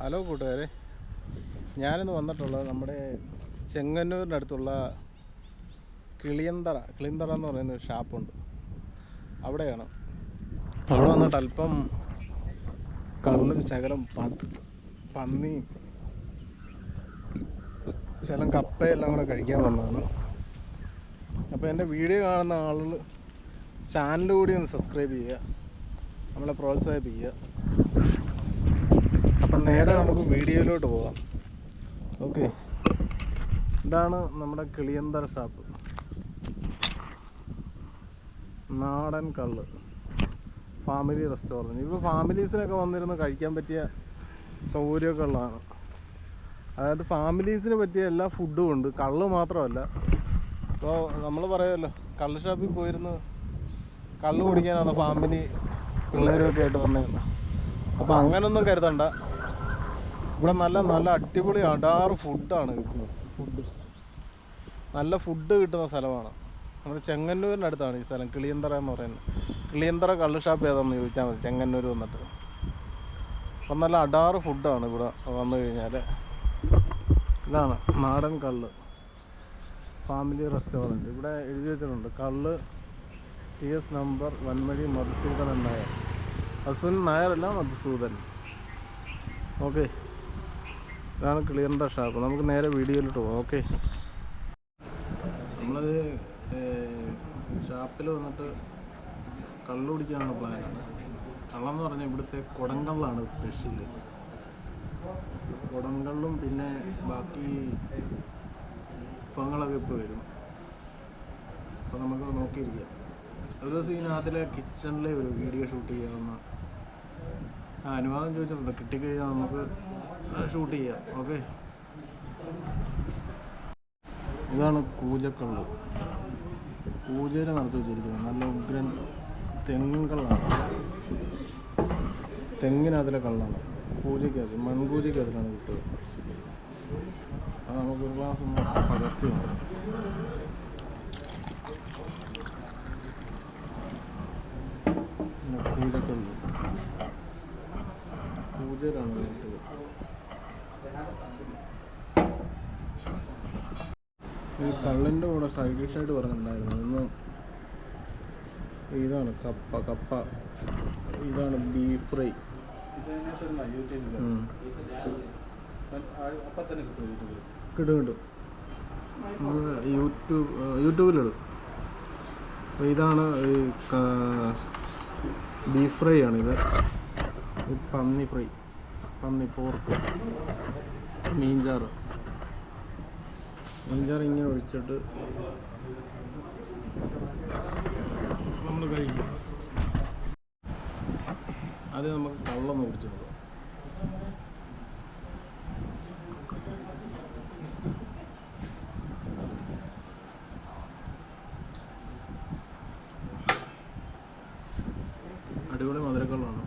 Hello കൂട്ടുകാരെ. ഞാനിന്ന് വന്നിട്ടുള്ളത് നമ്മുടെ ചെങ്ങന്നൂരിന്റെ അടുത്തുള്ള കിളിയന്തറ കിളിയന്തറ എന്ന് പറയുന്ന ഒരു ഷാപ്പുണ്ട്. അവിടെയാണ്. അവിടെ വന്നിട്ട് അല്പം കള്ളും ശകലം പന്നി പന്നിയും ശകലം കപ്പയെല്ലാം കൂടെ കഴിക്കാൻ വന്നതാണ്. അപ്പോൾ എന്റെ വീഡിയോ കാണുന്ന ആളുകൾ ചാനൽ കൂടി ഒന്ന് സബ്സ്ക്രൈബ് ചെയ്യുക നമ്മളെ പ്രോത്സാഹിപ്പിക്കുക. അപ്പം നേരെ നമുക്ക് വീഡിയോയിലോട്ട് പോകാം ഓക്കെ. ഇതാണ് നമ്മുടെ കിളിയന്തർ ഷാപ്പ്. നാടൻ കള്ള്. Family restaurant. ഇപ്പോൾ ഫാമിലീസിനൊക്കെ വന്നിരുന്ന് കഴിക്കാൻ പറ്റിയ സൗകര്യമൊക്കെ ഉള്ളതാണ്. അതായത് ഫാമിലീസിന് പറ്റിയ എല്ലാ ഫുഡും ഉണ്ട്. കള്ള് മാത്രമല്ല. ഇപ്പോൾ നമ്മൾ പറയുമല്ലോ കള്ള് ഷാപ്പിൽ പോയിരുന്ന് കള്ള് കുടിക്കാനാണ് ഫാമിലി പിള്ളേരൊക്കെ ആയിട്ട് വന്നിരുന്നത് അപ്പോൾ അങ്ങനൊന്നും കരുതണ്ട. ഇവിടെ നല്ല നല്ല അടിപൊളി അടാറ് ഫുഡാണ് കിട്ടുന്നത്. ഫുഡ് നല്ല ഫുഡ് കിട്ടുന്ന സ്ഥലമാണ്. നമ്മുടെ ചെങ്ങന്നൂരിന്റെ അടുത്താണ് ഈ സ്ഥലം കിളിയന്തറ എന്ന് പറയുന്നത്. കിളിയന്തറ കള്ള് ഷാപ്പ് ഏതാണെന്ന് ചോദിച്ചാൽ മതി ചെങ്ങന്നൂർ വന്നിട്ട്. അപ്പം നല്ല അടാറ് ഫുഡാണ് ഇവിടെ വന്നു കഴിഞ്ഞാൽ. ഇതാണ് നാടൻ കള്ള്. ഫാമിലി റെസ്റ്റോറന്റ് ഇവിടെ എഴുതി വെച്ചിട്ടുണ്ട് കള്ള് T S number Vanmazhi Madhusoodanan Nair. Madhusudan നായരല്ല മധുസൂദൻ. ഓക്കെ. ഇതാണ് ക്ലിയറിന്റെ ഷാപ്പ് നമുക്ക് നേരെ വീഡിയോയിലിട്ട് പോകാം. ഓക്കെ നമ്മളത് ഷാപ്പിൽ വന്നിട്ട് കള്ളു കുടിക്കാനുള്ള പ്ലാനാണ് കള്ളെന്ന് പറഞ്ഞാൽ ഇവിടുത്തെ കുടങ്കള്ളാണ് സ്പെഷ്യൽ കുടങ്കള്ളും പിന്നെ ബാക്കി വിഭവങ്ങളൊക്കെ ഇപ്പോൾ വരും. അപ്പോൾ നമുക്ക് നോക്കിയിരിക്കാം. ഒരു ദിവസം ഇതിനകത്തിലെ കിച്ചണിലെ ഒരു വീഡിയോ ഷൂട്ട് ചെയ്യാവുന്ന അനുവാദം ചോദിച്ചിട്ടുണ്ട് കിട്ടിക്കഴിഞ്ഞാൽ നമുക്ക് ഷൂട്ട് ചെയ്യാം. ഓക്കെ ഇതാണ് കൂജക്കള്ള്. പൂജയിൽ നടത്തി വെച്ചിരിക്കുന്നത്. നല്ല ഉഗ്രൻ തെങ്ങിൻ കള്ളാണ് തെങ്ങിനകത്തിലെ കള്ളാണ്. പൂജയ്ക്കകത്ത് മൺപൂജയ്ക്കകത്തിലാണ് കിട്ടുക അത് നമുക്ക് ഒരു ഗ്ലാസ് ഒന്ന് പകർത്തി കൂടക്കള്ള് പൂജയിലാണ് ഈ കള്ളിന്റെ കൂടെ സൈഡ് ഡിഷായിട്ട് പറഞ്ഞിട്ടുണ്ടായിരുന്നു. ഒന്ന് ഇതാണ് കപ്പ കപ്പ. ഇതാണ് ബീഫ് ഫ്രൈ. കിട്ടും കിട്ടും യൂട്യൂബ് യൂട്യൂബിലിടും. അപ്പോൾ ഇതാണ് ഈ ബീഫ് ഫ്രൈ ആണ് ഇത് ഇത് പന്നി ഫ്രൈ പന്നി പോർക്ക് മീൻചാറ്. മീൻചാറ് ഇങ്ങനെ ഒഴിച്ചിട്ട് നമ്മൾ കഴിക്കും. അത് നമുക്ക് കള്ളൊന്ന് കുടിച്ചു അടിപൊളി മധുരക്കള്ളാണ്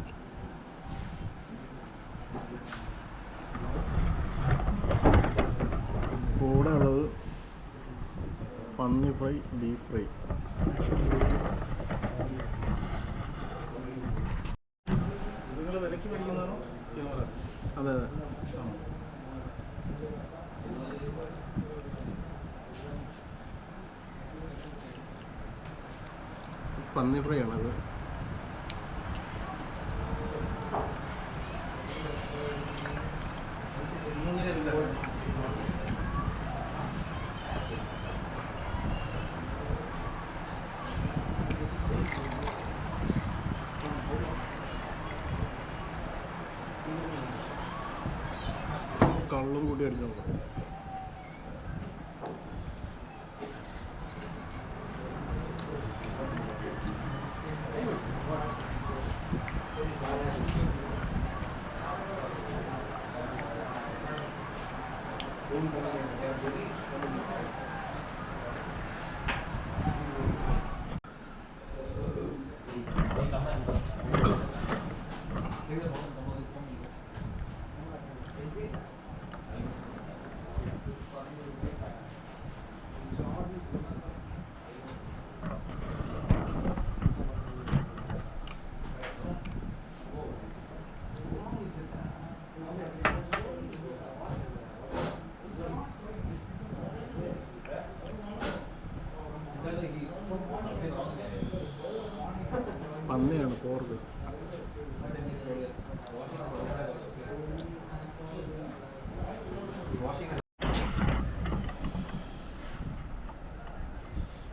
കൂടെ ഉള്ളത് പന്നി ഫ്രൈ ബീഫ് ഫ്രൈ. നിങ്ങൾ വിലക്ക് മേടിക്കുന്നതാണോ? അതെ അതെ. പന്നി ഫ്രൈ ആണത്. লম্বুটিয়ার জঙ্গল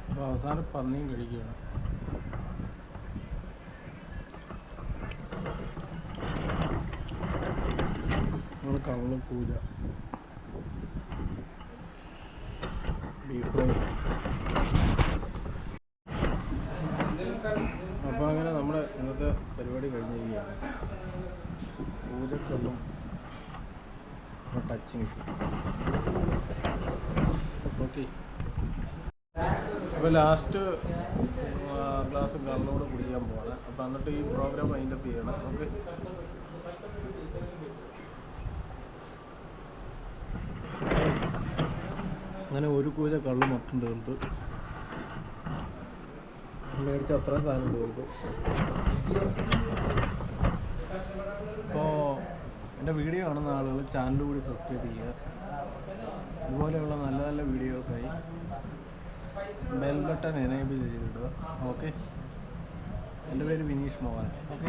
അപ്പോൾ അവസാനം പന്നിയും കഴിക്കുകയാണ്. നമ്മൾ പൂജ ബീഫ് ഫ്രൈ അപ്പോൾ അങ്ങനെ നമ്മുടെ ഇന്നത്തെ പരിപാടി കഴിഞ്ഞിരിക്കുകയാണ് പൂജക്കള്ളും ടച്ചിങ് ഓക്കെ അപ്പോൾ ലാസ്റ്റ് ഗ്ലാസ് കള്ളോട് കുടിക്കാൻ പോവാണ്. അപ്പോൾ എന്നിട്ട് ഈ പ്രോഗ്രാം അപ്പ് ചെയ്യണം. ഓക്കെ അങ്ങനെ ഒരു കൂജ കള്ള് മൊത്തം തീർത്തു. മേടിച്ച അത്രയും സാധനം തീർത്തു അപ്പോൾ എന്റെ വീഡിയോ കാണുന്ന ആളുകൾ ചാനൽ കൂടി സബ്സ്ക്രൈബ് ചെയ്യുക. ഇതുപോലെയുള്ള നല്ല നല്ല വീഡിയോകൾക്കായി ബെൽ ബട്ടൺ എനേബിൾ ചെയ്തിടുക. ഓക്കെ എന്റെ പേര് വിനീഷ് മോഹൻ. ഓക്കെ